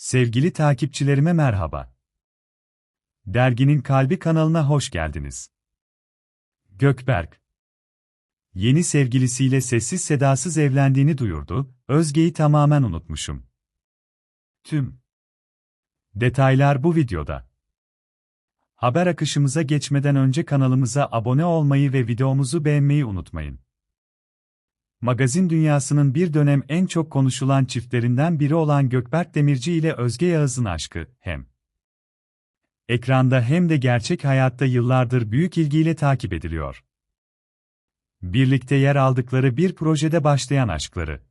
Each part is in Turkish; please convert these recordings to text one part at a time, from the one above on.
Sevgili takipçilerime merhaba. Derginin Kalbi kanalına hoş geldiniz. Gökberk Yeni sevgilisiyle sessiz sedasız evlendiğini duyurdu, Özge'yi tamamen unutmuşum. Tüm detaylar bu videoda. Haber akışımıza geçmeden önce kanalımıza abone olmayı ve videomuzu beğenmeyi unutmayın. Magazin dünyasının bir dönem en çok konuşulan çiftlerinden biri olan Gökberk Demirci ile Özge Yağız'ın aşkı, hem ekranda hem de gerçek hayatta yıllardır büyük ilgiyle takip ediliyor. Birlikte yer aldıkları bir projede başlayan aşkları.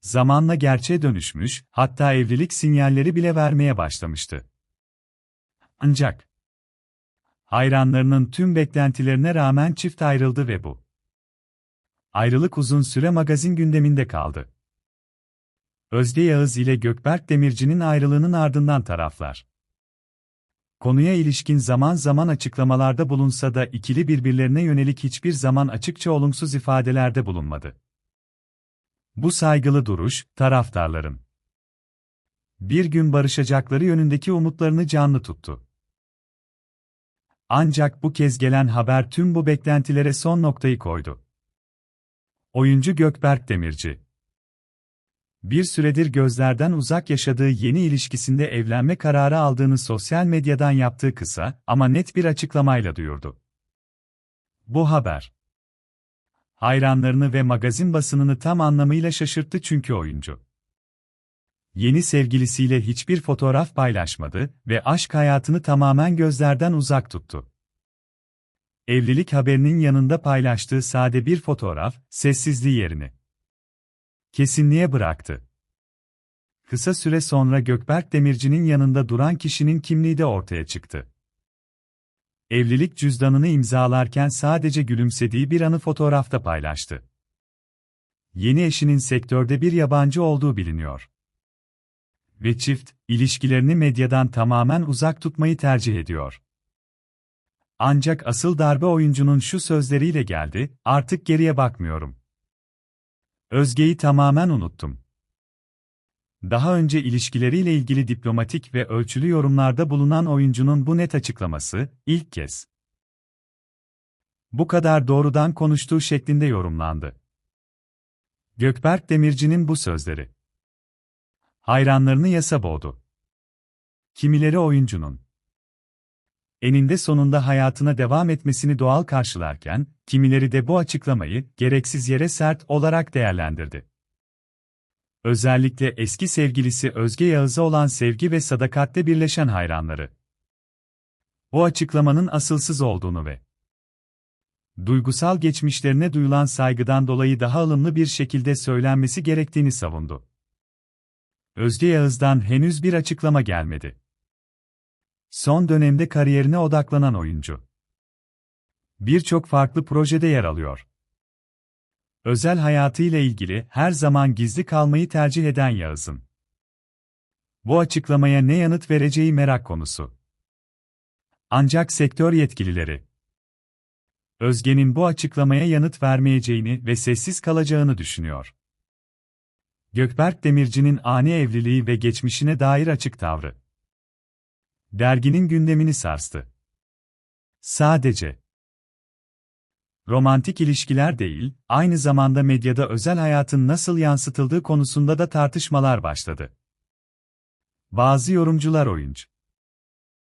Zamanla gerçeğe dönüşmüş, hatta evlilik sinyalleri bile vermeye başlamıştı. Ancak hayranlarının tüm beklentilerine rağmen çift ayrıldı ve bu ayrılık uzun süre magazin gündeminde kaldı. Özge Yağız ile Gökberk Demirci'nin ayrılığının ardından taraflar. Konuya ilişkin zaman zaman açıklamalarda bulunsa da ikili birbirlerine yönelik hiçbir zaman açıkça olumsuz ifadelerde bulunmadı. Bu saygılı duruş, taraftarların bir gün barışacakları yönündeki umutlarını canlı tuttu. Ancak bu kez gelen haber tüm bu beklentilere son noktayı koydu. Oyuncu Gökberk Demirci Bir süredir gözlerden uzak yaşadığı yeni ilişkisinde evlenme kararı aldığını sosyal medyadan yaptığı kısa ama net bir açıklamayla duyurdu. Bu haber hayranlarını ve magazin basınını tam anlamıyla şaşırttı çünkü oyuncu yeni sevgilisiyle hiçbir fotoğraf paylaşmadı ve aşk hayatını tamamen gözlerden uzak tuttu. Evlilik haberinin yanında paylaştığı sade bir fotoğraf, sessizliği yerini kesinliğe bıraktı. Kısa süre sonra Gökberk Demirci'nin yanında duran kişinin kimliği de ortaya çıktı. Evlilik cüzdanını imzalarken sadece gülümsediği bir anı fotoğrafta paylaştı. Yeni eşinin sektörde bir yabancı olduğu biliniyor. Ve çift, ilişkilerini medyadan tamamen uzak tutmayı tercih ediyor. Ancak asıl darbe oyuncunun şu sözleriyle geldi, artık geriye bakmıyorum. Özge'yi tamamen unuttum. Daha önce ilişkileriyle ilgili diplomatik ve ölçülü yorumlarda bulunan oyuncunun bu net açıklaması, ilk kez. Bu kadar doğrudan konuştuğu şeklinde yorumlandı. Gökberk Demirci'nin bu sözleri. Hayranlarını yasa boğdu. Kimileri oyuncunun eninde sonunda hayatına devam etmesini doğal karşılarken, kimileri de bu açıklamayı gereksiz yere sert olarak değerlendirdi. Özellikle eski sevgilisi Özge Yağız'a olan sevgi ve sadakatle birleşen hayranları. O açıklamanın asılsız olduğunu ve duygusal geçmişlerine duyulan saygıdan dolayı daha ılımlı bir şekilde söylenmesi gerektiğini savundu. Özge Yağız'dan henüz bir açıklama gelmedi. Son dönemde kariyerine odaklanan oyuncu. Birçok farklı projede yer alıyor. Özel hayatıyla ilgili her zaman gizli kalmayı tercih eden Yağız'ın. Bu açıklamaya ne yanıt vereceği merak konusu. Ancak sektör yetkilileri Özge'nin bu açıklamaya yanıt vermeyeceğini ve sessiz kalacağını düşünüyor. Gökberk Demirci'nin ani evliliği ve geçmişine dair açık tavrı derginin gündemini sarstı. Sadece romantik ilişkiler değil, aynı zamanda medyada özel hayatın nasıl yansıtıldığı konusunda da tartışmalar başladı. Bazı yorumcular oyuncu